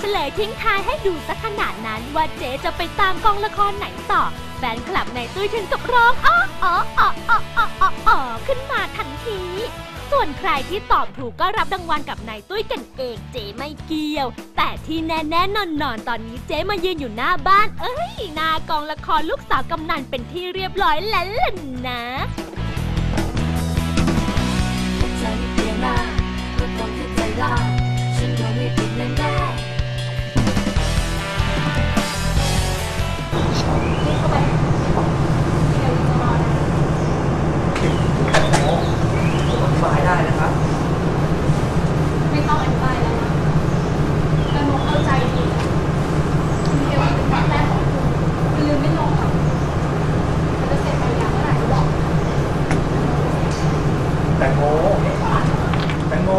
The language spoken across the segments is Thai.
เฉลยทิ้งท้ายให้ดูสักขนาดนั้นว่าเจ๊จะไปตามกองละครไหนต่อ แฟนคลับในตุ้ยถึงกับร้องอ๋ออ๋ออ๋ออ๋ออ๋ออ๋อขึ้นมาทันที ส่วนใครที่ตอบถูกก็รับรางวัลกับนายตุ้ยกันเองเจ๊ไม่เกี่ยว แต่ที่แน่ๆนอนนๆตอนนี้เจ๊มายืนอยู่หน้าบ้าน เอ้ยหน้ากองละครลูกสาวกำนันเป็นที่เรียบร้อยแล้วล่ะนะใจเปลี่ยนมาก็คงคือใจลา งโมแตงโม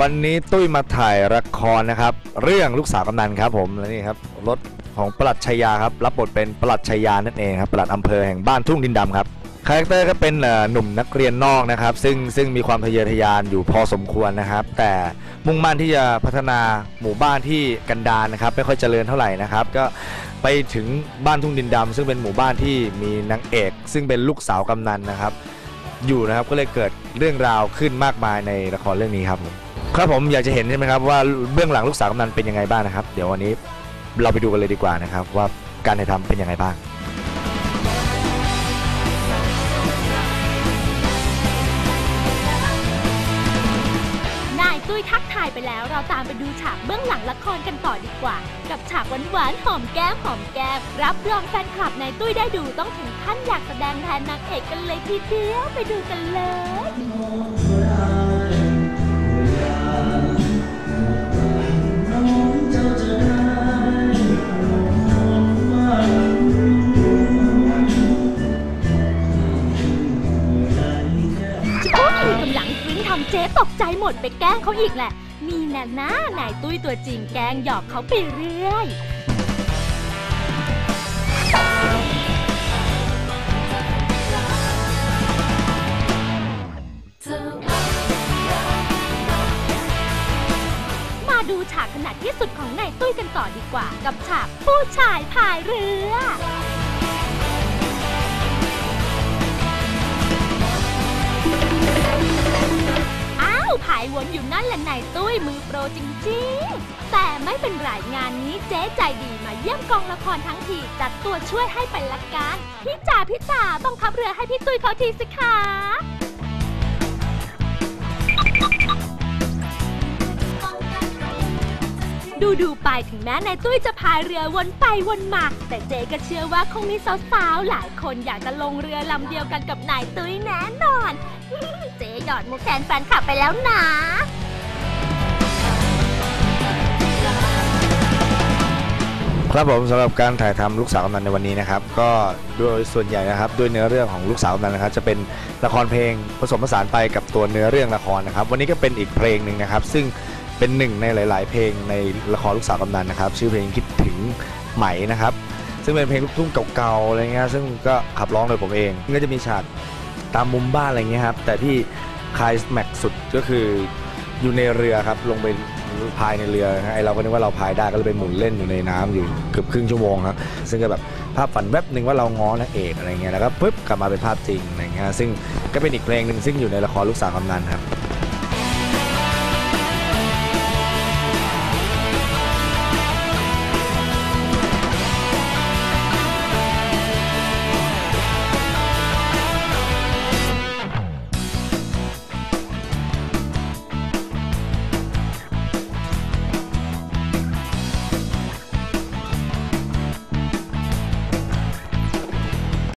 วันนี้ตุ้ยมาถ่ายละครนะครับ เรื่องลูกสาวกำนันครับผมและนี่ครับรถของปลัดชายาครับ รับบทเป็นปลัดชายานั่นเองครับปลัดอำเภอแห่งบ้านทุ่งดินดำครับ คาแรคเตอร์ก็เป็นหนุ่มนักเรียนนอกนะครับ ซึ่งซึ่งมีความทะเยอทะยานอยู่พอสมควรนะครับ แต่มุ่งมั่นที่จะพัฒนาหมู่บ้านที่กันดารนะครับ ไม่ค่อยเจริญเท่าไหร่นะครับ ก็ไปถึงบ้านทุ่งดินดำซึ่งเป็นหมู่บ้านที่มีนางเอก ซึ่งเป็นลูกสาวกำนันนะครับ อยู่นะครับก็เลยเกิดเรื่องราวขึ้นมากมายในละครเรื่องนี้ครับผมครับผมอยากจะเห็นใช่ไหมครับว่าเบื้องหลังลูกสาวกำนันเป็นยังไงบ้างนะครับ เดี๋ยววันนี้เราไปดูกันเลยดีกว่านะครับ ว่าการถ่ายทำเป็นยังไงบ้าง ทักทายไปแล้วเราตามไปดูฉากเบื้องหลังละครกันต่อดีกว่า กับฉากหวานๆหอมแก้มหอมแก้ม รับรองแฟนคลับในตุ้ยได้ดูต้องถึงขั้นอยากแสดงแทนนางเอกกันเลยทีเดียวไปดูกันเลย ใจหมดไปแกล้งเขาอีกแหละนี่แน่นะนายตุ้ยตัวจริงแกล้งหยอกเขาไปเรื่อยมาดูฉากขนาดที่สุดของนายตุ้ยกันต่อดีกว่า กับฉากผู้ชายพายเรือ นอยู่นั่นแหละนายตุ้ยมือโปรจริงๆ แต่ไม่เป็นไรงานนี้เจ๊ใจดีมาเยี่ยมกองละครทั้งทีจัดตัวช่วยให้ไปละกันพี่จ่าพี่จ่าบังคับเรือให้พี่ตุ้ยเขาทีสิคะ ดูดูๆไปถึงแม้นายตุ้ยจะพายเรือวนไปวนมา แต่เจ๊ก็เชื่อว่าคงมีสาวๆหลายคนอยากจะลงเรือลำเดียวกันกับนายตุ้ยแน่นอน เจ๊หยอดมุกแทนแฟนคลับไปแล้วนะครับผมสำหรับการถ่ายทำลูกสาวกำนันในวันนี้นะครับ ก็โดยส่วนใหญ่นะครับด้วยเนื้อเรื่องของลูกสาวกำนันนะครับ จะเป็นละครเพลงผสมผสานไปกับตัวเนื้อเรื่องละครนะครับ วันนี้ก็เป็นอีกเพลงหนึ่งนะครับ ซึ่ง เป็นหนึ่งในหลาย ๆ เพลงในละครลูกสาวกำนันนะครับ ชื่อเพลงคิดถึงไหมนะครับ ซึ่งเป็นเพลงลูกทุ่งเก่าๆอะไรเงี้ยซึ่งก็ขับร้องโดยผมเองก็จะมีฉากตามมุมบ้านอะไรเงี้ยครับแต่ที่คลายแม็กซ์สุดก็คืออยู่ในเรือครับลงไปพายในเรือไอเราก็นึกว่าเราพายได้ก็เลยไปหมุนเล่นอยู่ในน้ำอยู่เกือบครึ่งชั่วโมงครับซึ่งก็แบบภาพฝันแวบหนึ่งว่าเราง้อนางเอกอะไรเงี้ยแล้วก็ปุ๊บกลับมาเป็นภาพจริงอะไรเงี้ยซึ่งก็เป็นอีกเพลงหนึ่งซึ่งอยู่ในละครลูกสาวกำนันครับ